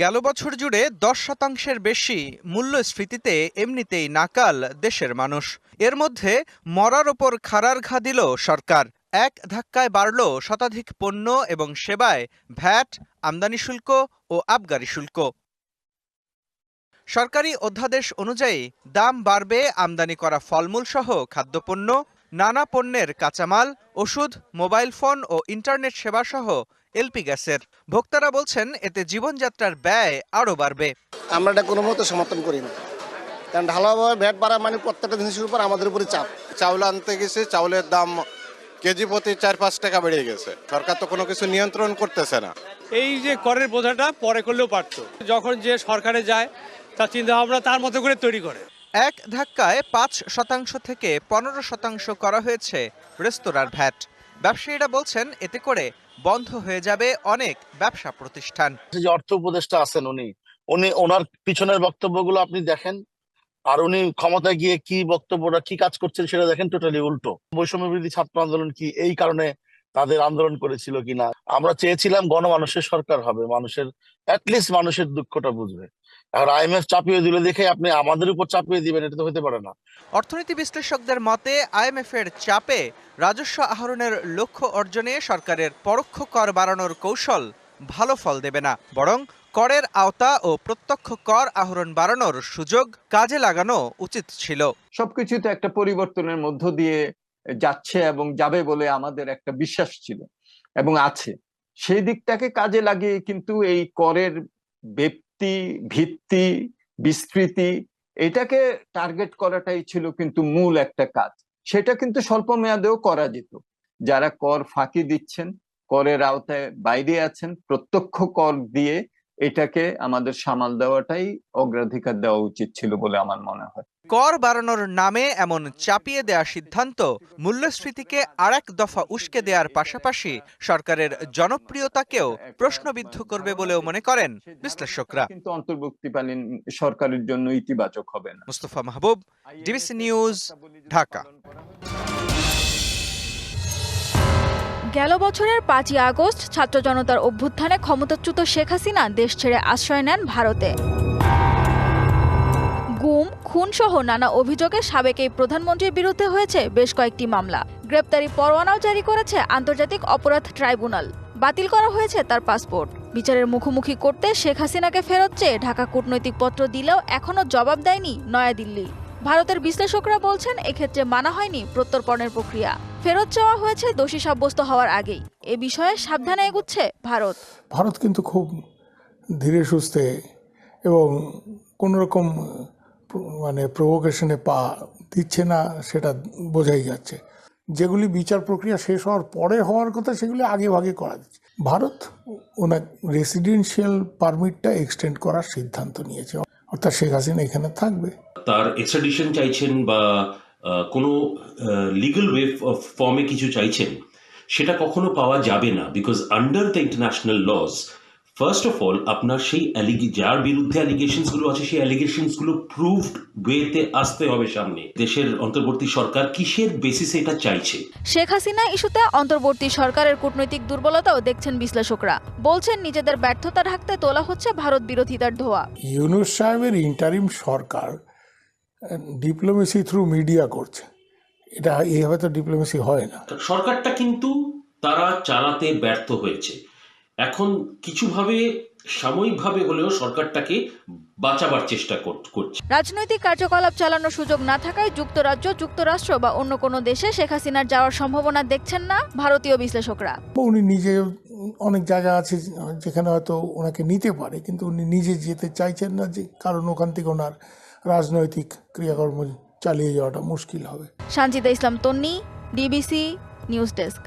গেল বছর জুড়ে দশ শতাংশের বেশি মূল্যস্ফীতিতে এমনিতেই নাকাল দেশের মানুষ। এর মধ্যে মরার ওপর খাড়ার ঘা দিল সরকার। এক ধাক্কায় বাড়ল শতাধিক পণ্য এবং সেবায় ভ্যাট, আমদানি শুল্ক ও আবগারি শুল্ক। সরকারি অধ্যাদেশ অনুযায়ী দাম বাড়বে, আমদানি করা ফলমূল সহ খাদ্যপণ্য, নানা পণ্যের কাঁচামাল, ওষুধ, মোবাইল ফোন ও ইন্টারনেট সেবা সহ এলপি গ্যাসের। ভোক্তারা বলছেন এতে জীবনযাত্রার ব্যয় আরও বাড়বে। আমরা এটা কোনো মতো সমর্থন করি না। কারণ ঢালাওভাবে ভ্যাট বাড়া মানে প্রত্যেকটা জিনিসের উপর আমাদের উপরে চাপ। চাউল আনতে গেছে চাউলের দাম কেজি প্রতি চার পাঁচ টাকা বেড়ে গেছে। সরকার তো কোনো কিছু নিয়ন্ত্রণ করতেছে না। এই যে করের বোঝাটা পরে করলেও পারতো। যখন যে সরকারে যায় তার চিন্তা ভাবনা তার মতো করে তৈরি করে। এক ধাক্কায় পাঁচ শতাংশ থেকে পনেরো শতাংশ করা হয়েছে রেস্তোরাঁর ভ্যাট। ব্যবসায়ীরা বলছেন এতে করে বন্ধ হয়ে যাবে অনেক ব্যবসা প্রতিষ্ঠান। যে অর্থ উপদেষ্টা আছেন উনি উনি ওনার পিছনের বক্তব্যগুলো আপনি দেখেন, আর উনি ক্ষমতায় গিয়ে কি বক্তব্যটা, কি কাজ করছেন সেটা দেখেন টোটালি উল্টো। বৈষম্য বিরোধী ছাত্র আন্দোলন কি এই কারণে তাদের আন্দোলন করেছিল কিনা? আমরা চেয়েছিলাম গণমানুষের সরকার হবে, মানুষের অ্যাটলিস্ট মানুষের দুঃখটা বুঝবে। এখন আইএমএফ চাপিয়ে দিলে দেখে আপনি আমাদের উপর চাপিয়ে দিবেন এটা তো হতে পারে না। অর্থনীতি বিশ্লেষকদের মতে আইএমএফ এর চাপে রাজস্ব আহরণের লক্ষ্য অর্জনে সরকারের পরোক্ষ কর বাড়ানোর কৌশল ভালো ফল দেবে না। বরং করের আওতা ও প্রত্যক্ষ কর আহরণ বাড়ানোর সুযোগ কাজে লাগানো উচিত ছিল। সবকিছু তো একটা পরিবর্তনের মধ্য দিয়ে যাচ্ছে এবং যাবে বলে আমাদের একটা বিশ্বাস ছিল এবং আছে। সেই দিকটাকে কাজে লাগিয়ে কিন্তু এই করের ব্যক্তি ভিত্তি, বিস্তৃতি, এটাকে টার্গেট করাটাই ছিল কিন্তু মূল একটা কাজ। সেটা কিন্তু স্বল্প মেয়াদেও করা যেত। যারা কর ফাঁকি দিচ্ছেন, করের আওতায় বাইরে আছেন, প্রত্যক্ষ কর দিয়ে এটাকে আমাদের সামাল দেওয়াটাই অগ্রাধিকার দেওয়া উচিত ছিল বলে আমার মনে হয়। কর বাড়ানোর নামে এমন চাপিয়ে দেওয়া সিদ্ধান্ত মূল্যস্ফীতিকে আরেক দফা উস্কে দেওয়ার পাশাপাশি সরকারের জনপ্রিয়তাকেও প্রশ্নবিদ্ধ করবে বলেও মনে করেন বিশ্লেষকরা। কিন্তু অন্তর্ভুক্তিকালীন সরকারের জন্য ইতিবাচক হবে না। Mustafa Mahbub DBC news Dhaka. গেল বছরের পাঁচই আগস্ট ছাত্র জনতার অভ্যুত্থানে ক্ষমতাচ্যুত শেখ হাসিনা দেশ ছেড়ে আশ্রয় নেন ভারতে। গুম খুনসহ নানা অভিযোগে সাবেক এই প্রধানমন্ত্রীর বিরুদ্ধে হয়েছে বেশ কয়েকটি মামলা। গ্রেপ্তারি পরোয়ানাও জারি করেছে আন্তর্জাতিক অপরাধ ট্রাইব্যুনাল। বাতিল করা হয়েছে তার পাসপোর্ট। বিচারের মুখোমুখি করতে শেখ হাসিনাকে ফেরত চেয়ে ঢাকা কূটনৈতিক পত্র দিলেও এখনও জবাব দেয়নি নয়াদিল্লি। ভারতের বিশ্লেষকরা বলছেন, এক্ষেত্রে মানা হয়নি প্রত্যর্পণের প্রক্রিয়া। ফেরত চাওয়া হয়েছে দোষী সাব্যস্ত হওয়ার আগেই। এ বিষয়ে সাবধানে এগুচ্ছে ভারত। ভারত কিন্তু খুব ধীরে সুস্থে এবং কোনো রকম মানে প্রভোকেশনে পা দিচ্ছে না, সেটা বোঝাই যাচ্ছে। যেগুলি বিচার প্রক্রিয়া শেষ হওয়ার পরে হওয়ার কথা, সেগুলি আগে ভাগে করা যাচ্ছে। ভারত ওনার রেসিডেন্সিয়াল পারমিটটা এক্সটেন্ড করার সিদ্ধান্ত নিয়েছে। অর্থাৎ শেখ হাসিনা এখানে থাকবে। তার এক্সট্রাডিশন চাইছেন বা কোনো লিগ্যাল ওয়ে ফর্মে কিছু চাইছেন, সেটা কখনো পাওয়া যাবে না। Because under the international laws first of all আপনার সেই অ্যালিগে যার বিরুদ্ধে অ্যালিগেশনসগুলো আছে সেই অ্যালিগেশনসগুলো প্রুভড ওয়েতে আসতে হবে সামনে। দেশের অন্তর্বর্তী সরকার কিসের বেসিসে এটা চাইছে? শেখ হাসিনা ইস্যুতে অন্তর্বর্তী সরকারের কূটনৈতিক দুর্বলতাও দেখছেন বিশ্লেষকরা। বলছেন নিজেদের ব্যর্থতা ঢাকতে তোলা হচ্ছে ভারত বিরোধিতার ধোয়া। ইউনুস সাহেবের ইন্টারিম সরকার ডিপ্লোমেসি থ্রু মিডিয়া করছে। এটা এইভাবে তো ডিপ্লোমেসি হয় না। সরকারটা কিন্তু তারা চালাতে ব্যর্থ হয়েছে। এখন কিছুভাবে সাময়িকভাবে হলেও সরকারটাকে বাঁচাবার চেষ্টা করছে। রাজনৈতিক কার্যকলাপ চালানোর সুযোগ না থাকায় যুক্তরাজ্য যুক্তরাষ্ট্র বা অন্য কোনো দেশে শেখ হাসিনার যাওয়ার সম্ভাবনা দেখছেন না ভারতীয় বিশ্লেষকরা। উনি নিজে অনেক জায়গা আছে যেখানে হয়তো ওনাকে নিতে পারে কিন্তু উনি নিজে যেতে চাইছেন না যে কারণ ওখান থেকে ওনার রাজনৈতিক ক্রিয়াকর্ম চালিয়ে যাওয়াটা মুশকিল হবে। Sanjida Islam Tonni DBC news desk.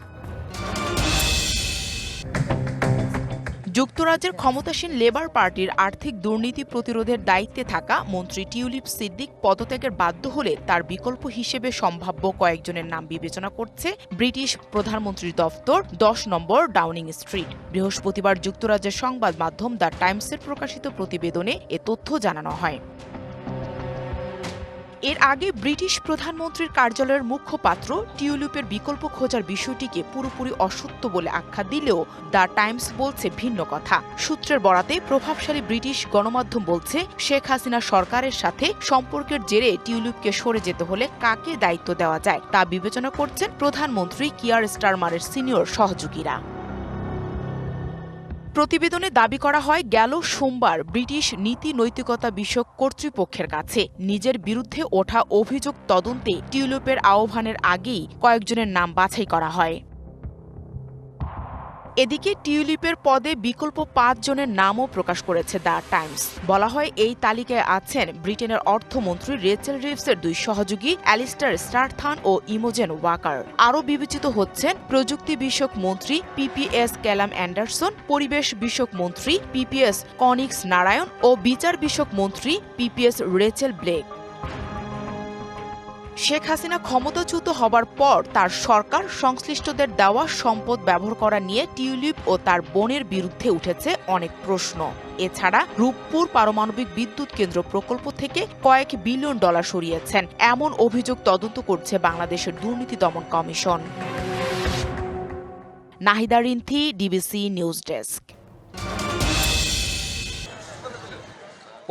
যুক্তরাজ্যের ক্ষমতাসীন লেবার পার্টির আর্থিক দুর্নীতি প্রতিরোধের দায়িত্বে থাকা মন্ত্রী টিউলিপ সিদ্দিক পদত্যাগের বাধ্য হলে তার বিকল্প হিসেবে সম্ভাব্য কয়েকজনের নাম বিবেচনা করছে ব্রিটিশ প্রধানমন্ত্রীর দফতর দশ নম্বর ডাউনিং স্ট্রিট। বৃহস্পতিবার যুক্তরাজ্যের সংবাদ মাধ্যম দ্য টাইমসের প্রকাশিত প্রতিবেদনে এ তথ্য জানানো হয়। এর আগে ব্রিটিশ প্রধানমন্ত্রীর কার্যালয়ের মুখপাত্র টিউলিপের বিকল্প খোঁজার বিষয়টিকে পুরোপুরি অসত্য বলে আখ্যা দিলেও দ্য টাইমস বলছে ভিন্ন কথা। সূত্রের বরাতে প্রভাবশালী ব্রিটিশ গণমাধ্যম বলছে, শেখ হাসিনা সরকারের সাথে সম্পর্কের জেরে টিউলিপকে সরে যেতে হলে কাকে দায়িত্ব দেওয়া যায় তা বিবেচনা করছেন প্রধানমন্ত্রী কিয়ার স্টারমারের সিনিয়র সহযোগীরা। প্রতিবেদনে দাবি করা হয়, গেল সোমবার ব্রিটিশ নীতি নৈতিকতা বিষয়ক কর্তৃপক্ষের কাছে নিজের বিরুদ্ধে ওঠা অভিযোগ তদন্তে টিউলিপের আহ্বানের আগেই কয়েকজনের নাম বাছাই করা হয়। এদিকে টিউলিপের পদে বিকল্প পাঁচ জনের নামও প্রকাশ করেছে দ্য টাইমস। বলা হয়, এই তালিকায় আছেন ব্রিটেনের অর্থমন্ত্রী রেচেল রিভসের দুই সহযোগী, অ্যালিস্টার স্টারথান ও ইমোজেন ওয়াকার। আরও বিবেচিত হচ্ছেন প্রযুক্তি বিষয়ক মন্ত্রী পিপিএস ক্যালাম অ্যান্ডারসন, পরিবেশ বিষয়ক মন্ত্রী পিপিএস কনিক্স নারায়ণ ও বিচার বিষয়ক মন্ত্রী PPS Rachel Blake. Sheikh Hasina ক্ষমতাচ্যুত হবার পর তার সরকার সংশ্লিষ্টদের দেওয়া সম্পদ ব্যবহার করা নিয়ে টিউলিপ ও তার বোনের বিরুদ্ধে উঠেছে অনেক প্রশ্ন। এছাড়া রূপপুর পারমাণবিক বিদ্যুৎ কেন্দ্র প্রকল্প থেকে কয়েক বিলিয়ন ডলার সরিয়েছেন। এমন অভিযোগ তদন্ত করছে বাংলাদেশের দুর্নীতি দমন commission. Nahida Rinthi, DBC news desk.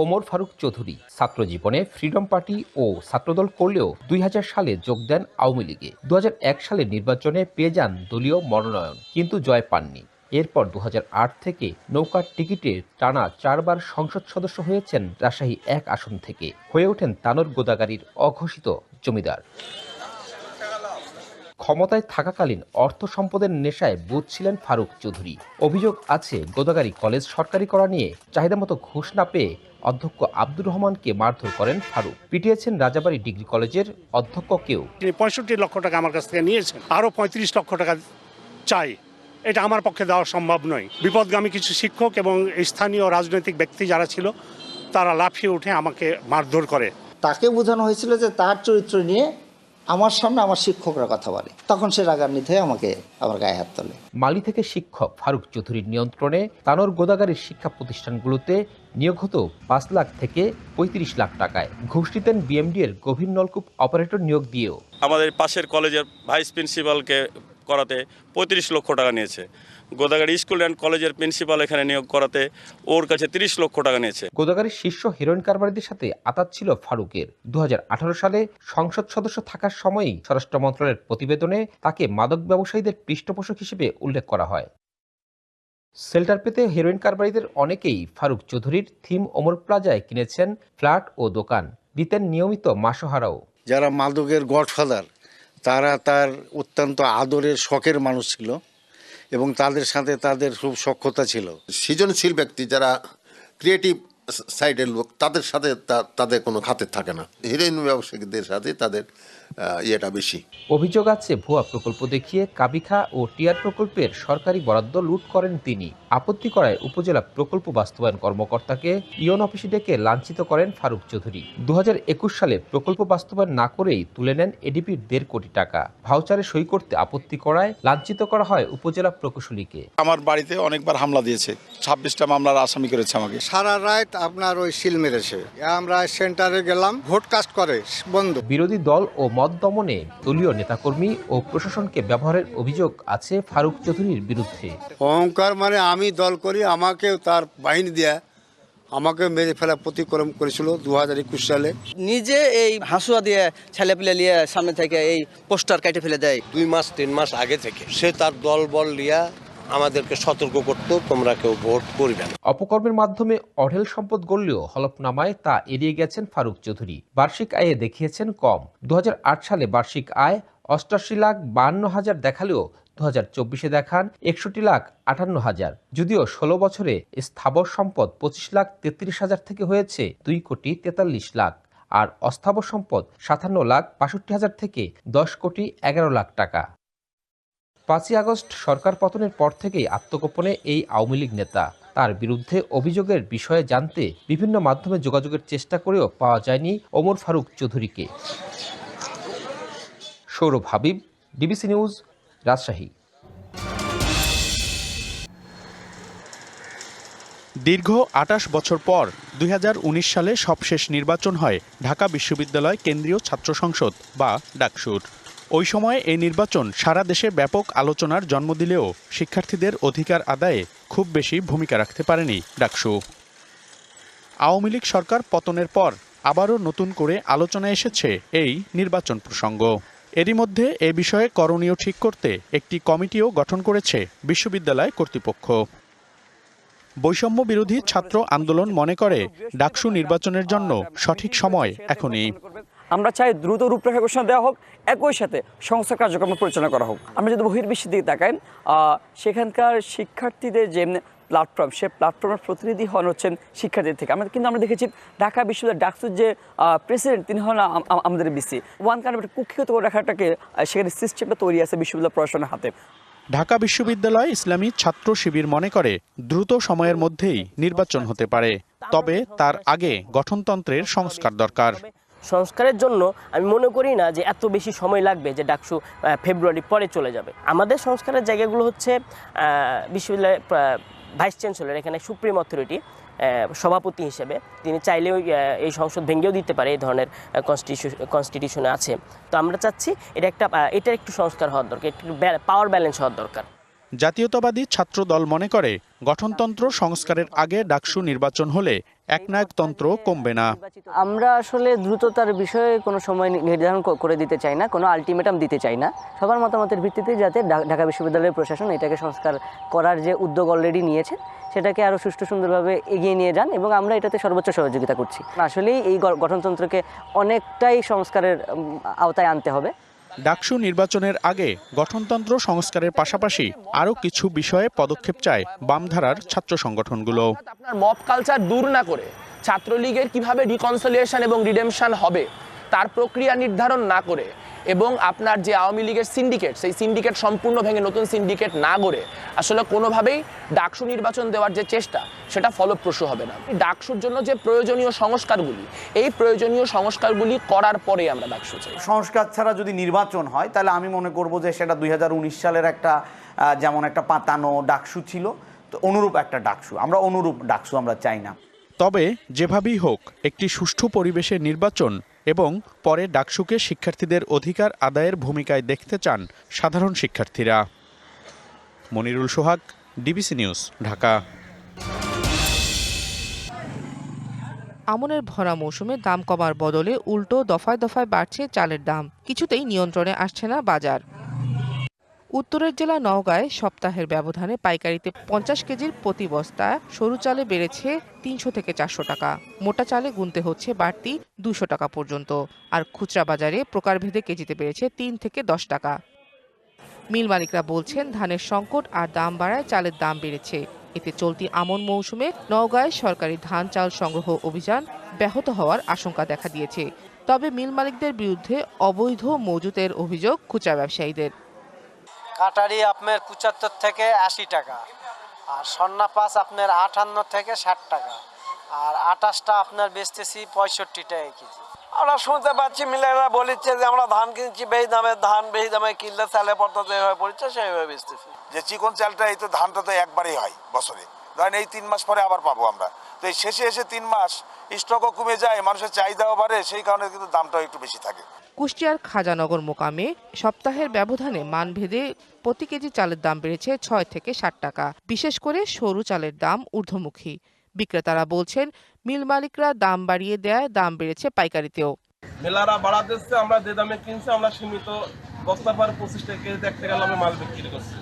Omar Faruk Chowdhury ছাত্র জীবনে ফ্রিডম পার্টি ও ছাত্রদল করলেও দুই হাজার সালে যোগ দেন আওয়ামী লীগে। দু সালের নির্বাচনে পেয়ে যান দলীয় মনোনয়ন, কিন্তু জয় পাননি। এরপর দু হাজার আট থেকে নৌকার টিকিটে টানা চারবার সংসদ সদস্য হয়েছেন রাজশাহী এক আসন থেকে। হয়ে ওঠেন তানোর গোদাগারির অঘোষিত জমিদার। ক্ষমতায় থাকাকালীন অর্থ সম্পদের নেশায় বুঝছিলেন ফারুক চৌধুরী। অভিযোগ আছে গোদাগারি কলেজ সরকারি করা নিয়ে চাহিদামতো ঘুষ না পেয়ে অধ্যক্ষ আব্দুর রহমানকে মারধর করেন ফারুক। পিটিয়েছেন রাজাবাড়ি ডিগ্রি কলেজের অধ্যক্ষকেও তিনি পঁয়ষট্টি লক্ষ টাকা আমার কাছ থেকে নিয়েছেন। আরও পঁয়ত্রিশ লক্ষ টাকা চাই। এটা আমার পক্ষে দেওয়া সম্ভব নয়। বিপদগামী কিছু শিক্ষক এবং স্থানীয় রাজনৈতিক ব্যক্তি যারা ছিল তারা লাফিয়ে উঠে আমাকে মারধর করে। তাকে বোঝানো হয়েছিল যে তার চরিত্র নিয়ে আমার সামনে আমার শিক্ষকরা কথা বলে। তখন সে রাগান্বিত হয়ে আমাকে আমার গায়ে হাত তোলে। মালি থেকে শিক্ষক ফারুক চৌধুরীর নিয়ন্ত্রণে তানোর গোদাগারির শিক্ষা প্রতিষ্ঠানগুলোতে নিয়োগ হতো পাঁচ লাখ থেকে পঁয়ত্রিশ লাখ টাকায়। ঘুষ দিতেন বিএমডি এর গভীর নলকূপ অপারেটর নিয়োগ দিয়েও। আমাদের পাশের কলেজের ভাইস প্রিন্সিপালকে করাতে পঁয়ত্রিশ লক্ষ টাকা নিয়েছে। গোদাগাড়ি স্কুল অ্যান্ড কলেজের প্রিন্সিপাল এখানে নিয়োগ করাতে ওর কাছে তিরিশ লক্ষ টাকা নিয়েছে। গোদাগারির শীর্ষ হিরোইন কারবারিদের সাথে আতাত ছিল ফারুকের। দু হাজার আঠারো সালে সংসদ সদস্য থাকার সময়ই স্বরাষ্ট্র মন্ত্রণালয়ের প্রতিবেদনে তাকে মাদক ব্যবসায়ীদের পৃষ্ঠপোষক হিসেবে উল্লেখ করা হয়। সেল্টার পেতে হেরোইন কারবারিদের অনেকেই ফারুক চৌধুরীর থিম ওমর প্লাজায় কিনেছেন ফ্ল্যাট ও দোকান দিতেন নিয়মিত মাসোহারাও। যারা মাদকের গডফাদার তারা তার অত্যন্ত আদরের শখের মানুষ ছিল। এবং তাদের সাথে তাদের খুব সক্ষতা ছিল। সৃজনশীল ব্যক্তি যারা ক্রিয়েটিভ সাইডের লোক, তাদের সাথে তাদের কোনো খাতের থাকে না। হিরোইন ব্যবসায়ীদের সাথে তাদের ইয়েটা বেশি। অভিযোগ আছে ভুয়া প্রকল্প দেখিয়ে কাবিখা ও টিআর প্রকল্পের সরকারি বরাদ্দ লুট করেন তিনি। আপত্তি করায় উপজেলা প্রকল্প বাস্তবায়ন কর্মকর্তাকে ইয়ন অফিসে ডেকে লাঞ্ছিত করেন ফারুক চৌধুরী। দুহাজার একুশ সালে প্রকল্প বাস্তবায়ন না করেই তুলে নেন এডিপির দেড় কোটি টাকা। ভাউচারে সই করতে আপত্তি করায় লাঞ্ছিত করা হয় উপজেলা প্রকৌশলীকে। আমার বাড়িতে অনেকবার হামলা দিয়েছে। ছাব্বিশটা মামলার আসামি করেছে আমাকে। সারা রাত আপনার ওই সিল মেরেছে। আমরা সেন্টারে গেলাম ভোট কাস্ট করে বন্ধ। বিরোধী দল ও মত দমনে দলীয় নেতাকর্মী ও প্রশাসনকে ব্যবহারের অভিযোগ আছে ফারুক চৌধুরীর বিরুদ্ধে। অহংকার মানে আমি দল করি আমাকে তার বাহিনী দেয়া আমাকে মেরে ফেলা প্রতিক্রম করেছিল দু হাজার একুশ সালে। নিজে এই হাসুয়া দিয়ে ছেলে পেলে নিয়ে সামনে থেকে এই পোস্টার কেটে ফেলে দেয়। দুই মাস তিন মাস আগে থেকে সে তার দল বল লিয়া আমাদেরকে সতর্ক করতো, তোমরা কেউ ভোট করবে না। অপকর্মের মাধ্যমে অঢেল সম্পদ গড়লেও হলফনামায় তা এড়িয়ে গেছেন ফারুক চৌধুরী। বার্ষিক আয়ে দেখিয়েছেন কম। দু হাজার আট সালে বার্ষিক আয় অষ্টাশি লাখ বান্ন হাজার দেখালেও দু হাজার চব্বিশে দেখান একষট্টি লাখ আটান্ন হাজার। যদিও ষোলো বছরে স্থাবর সম্পদ পঁচিশ লাখ তেত্রিশ হাজার থেকে হয়েছে দুই কোটি তেতাল্লিশ লাখ আর অস্থাবর সম্পদ সাতান্ন লাখ বাষট্টি হাজার থেকে দশ কোটি এগারো লাখ টাকা। পাঁচই আগস্ট সরকার পতনের পর থেকেই আত্মগোপনে এই আওয়ামী লীগ নেতা। তার বিরুদ্ধে অভিযোগের বিষয়ে জানতে বিভিন্ন মাধ্যমে যোগাযোগের চেষ্টা করেও পাওয়া যায়নি ওমর ফারুক চৌধুরীকে। Sourav Habib DBC news, Rajshahi. দীর্ঘ আটাশ বছর পর দু হাজার উনিশ সালে সবশেষ নির্বাচন হয় ঢাকা বিশ্ববিদ্যালয় কেন্দ্রীয় ছাত্র সংসদ বা ডাকসুর। ওই সময়ে এই নির্বাচন সারা দেশে ব্যাপক আলোচনার জন্ম দিলেও শিক্ষার্থীদের অধিকার আদায়ে খুব বেশি ভূমিকা রাখতে পারেনি ডাকসু। আওয়ামী লীগ সরকার পতনের পর আবারও নতুন করে আলোচনায় এসেছে এই নির্বাচন প্রসঙ্গ। এরই মধ্যে এ বিষয়ে করণীয় ঠিক করতে একটি কমিটিও গঠন করেছে বিশ্ববিদ্যালয় কর্তৃপক্ষ। বৈষম্য বিরোধী ছাত্র আন্দোলন মনে করে ডাকসু নির্বাচনের জন্য সঠিক সময় এখনই। আমরা চাই দ্রুত রূপরেখা ঘোষণা দেওয়া হোক, একই সাথে সংস্কার কার্যক্রম পরিচালনা করা হোক। আমরা যদি বহির্বিশ্বের দিকে তাকাই সেখানকার শিক্ষার্থীদের যে প্ল্যাটফর্ম, সে প্ল্যাটফর্মের প্রতিনিধি হন হচ্ছেন শিক্ষার্থীদের থেকে। আমরা কিন্তু আমরা দেখেছি ঢাকা বিশ্ববিদ্যালয় ডাকসুর যে প্রেসিডেন্ট, তিনি হন আম- আম- আমাদের বিসি ওয়ান কারণ একটা কুক্ষিগত রাখাটাকে সেখানে সিস্টেমটা তৈরি আছে বিশ্ববিদ্যালয় প্রশাসনের হাতে। ঢাকা বিশ্ববিদ্যালয় ইসলামী ছাত্র শিবির মনে করে দ্রুত সময়ের মধ্যেই নির্বাচন হতে পারে, তবে তার আগে গঠনতন্ত্রের সংস্কার দরকার। সংস্কারের জন্য আমি মনে করি না যে এত বেশি সময় লাগবে যে ডাকসু ফেব্রুয়ারি পরে চলে যাবে। আমাদের সংস্কারের জায়গাগুলো হচ্ছে বিশ্ববিদ্যালয়ের ভাইস চ্যান্সেলর, এখানে সুপ্রিম অথরিটি সভাপতি হিসেবে তিনি চাইলেও এই সংসদ ভেঙেও দিতে পারে এই ধরনের কনস্টিটিউশনে আছে। তো আমরা চাচ্ছি এটা একটা এটার একটু সংস্কার হওয়ার দরকার, একটু পাওয়ার ব্যালেন্স হওয়ার দরকার। জাতীয়তাবাদী ছাত্র দল মনে করে, গঠনতন্ত্র সংস্কারের আগে ডাকসু নির্বাচন হলে একনায়কতন্ত্র কমবে না। আমরা আসলে দ্রুততার বিষয়ে কোনো সময় নির্ধারণ করে দিতে চাই না, কোনো আলটিমেটাম দিতে চাই না। সবার মতামতের ভিত্তিতে যাতে ঢাকা বিশ্ববিদ্যালয়ের প্রশাসন এটাকে সংস্কার করার যে উদ্যোগ অলরেডি নিয়েছে, সেটাকে আরও সুষ্ঠু সুন্দরভাবে এগিয়ে নিয়ে যান এবং আমরা এটাতে সর্বোচ্চ সহযোগিতা করছি। আসলেই এই গঠনতন্ত্রকে অনেকটাই সংস্কারের আওতায় আনতে হবে। ডাকসু নির্বাচনের আগে গঠনতন্ত্র সংস্কারের পাশাপাশি আরও কিছু বিষয়ে পদক্ষেপ চায় বামধারার ছাত্র সংগঠনগুলো। আপনার মব কালচার দূর না করে ছাত্রলীগের কীভাবে রিকনসলিয়েশন এবং রিডেমশন হবে, তার প্রক্রিয়া নির্ধারণ না করে এবং আপনার যে আওয়ামী লীগের সিন্ডিকেট সেই সিন্ডিকেট সম্পূর্ণ ভেঙে নতুন সিন্ডিকেট না গড়ে আসলে কোনোভাবেই ডাকসু নির্বাচন দেওয়ার যে চেষ্টা সেটা ফলপ্রসূ হবে না। ডাকসুর জন্য যে প্রয়োজনীয় সংস্কারগুলি এই প্রয়োজনীয় সংস্কারগুলি করার পরে আমরা ডাকসু চাই। সংস্কার ছাড়া যদি নির্বাচন হয় তাহলে আমি মনে করব যে সেটা দুই হাজার উনিশ সালের একটা যেমন একটা পাতানো ডাকসু ছিল তো অনুরূপ একটা ডাকসু। আমরা অনুরূপ ডাকসু আমরা চাই না। তবে যেভাবেই হোক একটি সুষ্ঠু পরিবেশে নির্বাচন এবং পরে ডাকসুকে শিক্ষার্থীদের অধিকার আদায়ের ভূমিকায় দেখতে চান সাধারণ শিক্ষার্থীরা। Monirul Sohag, DBC news, Dhaka. আমনের ভরা মৌসুমে দাম কমার বদলে উল্টো দফায় দফায় বাড়ছে চালের দাম। কিছুতেই নিয়ন্ত্রণে আসছে না বাজার। উত্তরের জেলা নওগাঁয় সপ্তাহের ব্যবধানে পাইকারিতে পঞ্চাশ কেজির প্রতি বস্তা, সরু চালে বেড়েছে তিনশো থেকে চারশো টাকা। মোটা চালে গুনতে হচ্ছে বাড়তি দুশো টাকা পর্যন্ত। আর খুচরা বাজারে প্রকারভেদে কেজিতে বেড়েছে তিন থেকে দশ টাকা। মিল মালিকরা বলছেন, ধানের সংকট আর দাম বাড়ায় চালের দাম বেড়েছে। এতে চলতি আমন মৌসুমে নওগাঁয় সরকারি ধান চাল সংগ্রহ অভিযান ব্যাহত হওয়ার আশঙ্কা দেখা দিয়েছে। তবে মিল মালিকদের বিরুদ্ধে অবৈধ মজুতের অভিযোগ খুচরা ব্যবসায়ীদের। কাটারি আপনার পঁচাত্তর থেকে আশি টাকা। আর সন্না পাঁচ আপনার আটান্ন থেকে ষাট টাকা। আর আটাশটা আপনার বেচতেছি পঁয়ষট্টি টাকা কেজি। আমরা শুনতে পাচ্ছি মিলেরা বলিচ্ছে যে আমরা ধান কিনছি বেশি দামে ধান বেশি দামে কিনলে চালে পড়তে যেভাবে পড়ছে সেইভাবে বেচতেছি। যে চিকন চালটা এই তো ধানটা তো একবারই হয় বছরে। ধরেন এই তিন মাস পরে আবার পাবো আমরা। তো এই শেষে এসে তিন মাস স্টকও কমে যায় মানুষের চাহিদাও বাড়ে সেই কারণে কিন্তু দামটাও একটু বেশি থাকে। কুষ্টিয়ার খাজানগর মোকামে সপ্তাহের ব্যবধানে মানভেদে প্রতি কেজি চালের দাম বেড়েছে ছয় থেকে ষাট টাকা। বিশেষ করে সরু চালের দাম ঊর্ধ্বমুখী। বিক্রেতারা বলছেন মিল মালিকরা দাম বাড়িয়ে দেয় দাম বেড়েছে পাইকারিতেও। মেলারা বাড়া দিচ্ছে আমরা যে দামে কিনছি আমরা সীমিত পর পঁচিশ টাকা কেজি এক টাকা লাভে মাল বিক্রি করছি।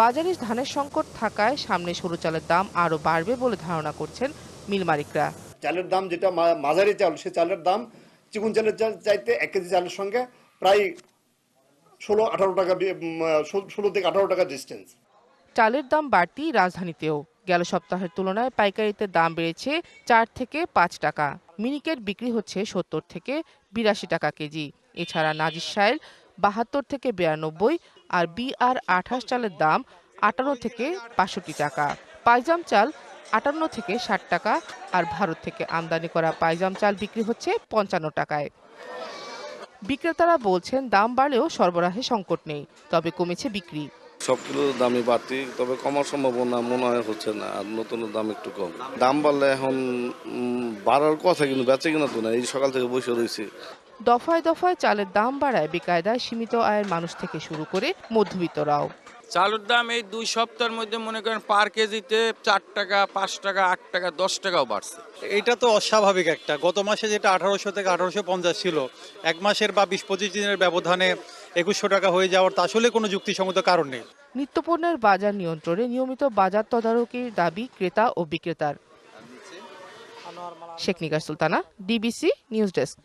বাজারে ধানের সংকট থাকায় সামনে সরু চালের দাম আরও বাড়বে বলে ধারণা করছেন মিল মালিকরা। চালের দাম যেটা মাঝারি চাল সে চালের দাম চিকুন চালের চাল চাইতে এক কেজি চালের সঙ্গে প্রায় ষোলো, আঠারো টাকা ষোলো থেকে আঠারো টাকা ডিস্টেন্স চালের দাম বাড়তি রাজধানীতেও। গেল সপ্তাহের তুলনায় পাইকারিতে দাম বেড়েছে চার থেকে পাঁচ টাকা। মিনিকেট বিক্রি হচ্ছে সত্তর থেকে বিরাশি টাকা কেজি। এছাড়া নাজির সাইল বাহাত্তর থেকে বিরানব্বই আর বিআর আঠাশ চালের দাম আটান্ন থেকে বাষট্টি টাকা। পাইজাম চাল আটান্ন থেকে ষাট টাকা আর ভারত থেকে আমদানি করা পাইজাম চাল বিক্রি হচ্ছে পঞ্চান্ন টাকায়। বিক্রেতারা বলছেন দাম বাড়লেও সরবরাহে সংকট নেই, তবে কমেছে বিক্রি। সবগুলো দামই বাড়তি, তবে কমার সম্ভাবনা মনে হয় হচ্ছে না, আর নতুনের দাম একটু কম। দাম বাড়লে এখন বাড়ার কথা কিন্তু বেঁচে কিনা তো না, এই সকাল থেকে বসে রয়েছি। দফায় দফায় চালের দাম বাড়ায় বেকায়দায় সীমিত আয়ের মানুষ থেকে শুরু করে মধ্যবিত্তরাও। চালের দাম এই দুই সপ্তাহের মধ্যে মনে করেন পার কেজিতে চার টাকা পাঁচ টাকা আট টাকা দশ টাকাও বাড়ছে। এটা তো অস্বাভাবিক একটা। গত মাসে যেটা আঠারোশো থেকে আঠারোশো পঞ্চাশ ছিল এক মাসের বা বিশ পঁচিশ দিনের ব্যবধানে একুশশো টাকা হয়ে যাওয়ার তা আসলে কোনো যুক্তিসঙ্গত কারণ নেই। নিত্যপণ্যের বাজার নিয়ন্ত্রণে নিয়মিত বাজার তদারকির দাবি ক্রেতা ও বিক্রেতার। Sheikh Nigar Sultana DBC news desk.